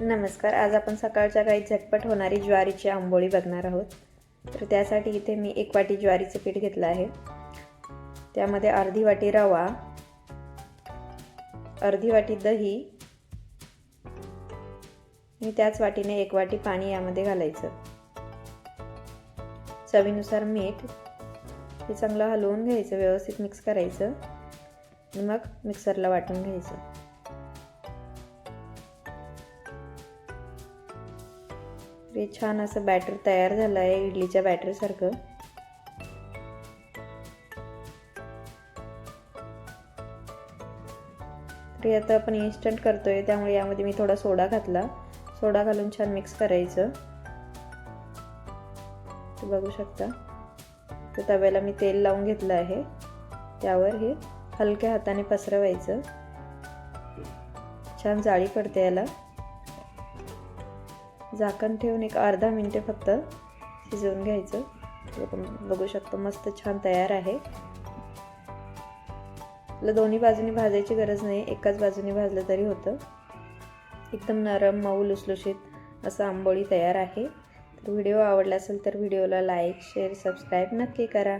नमस्कार आज आपण सकाळच्या काही झटपट होणारी ज्वारीची आंबोळी बघणार आहोत. तर त्यासाठी इथे मी एक वाटी ज्वारीचं पीठ घेतलं आहे. त्यामध्ये अर्धी वाटी रवा अर्धी वाटी दही आणि त्याच वाटीने एक वाटी पाणी यामध्ये घालायचं. चवीनुसार मीठ हे चांगलं हलवून घ्यायचं व्यवस्थित मिक्स करायचं आणि मग मिक्सरला वाटून घ्यायचं. हे छान असं बॅटर तयार झालं आहे इडलीच्या बॅटरसारखं तरी आता आपण इन्स्टंट करतोय त्यामुळे यामध्ये मी थोडा सोडा घातला. सोडा घालून छान मिक्स करायचं. बघू शकता. तर तव्याला मी तेल लावून घेतलं आहे. त्यावर हे हलक्या हाताने पसरवायचं. छान जाळी पडते याला. झाकण ठेवून एक अर्धा मिनटे फक्त शिजवून घ्यायचं. आपण बघू शकतो मस्त छान तयार आहे. आपलं दोन्ही बाजूनी भाजायची गरज नाही एकाच बाजूने भाजलं तरी होतं. एकदम नरम मऊ लुसलुशीत असं आंबोळी तयार आहे. तर व्हिडिओ आवडला असेल तर व्हिडिओला लाईक शेअर सबस्क्राईब नक्की करा.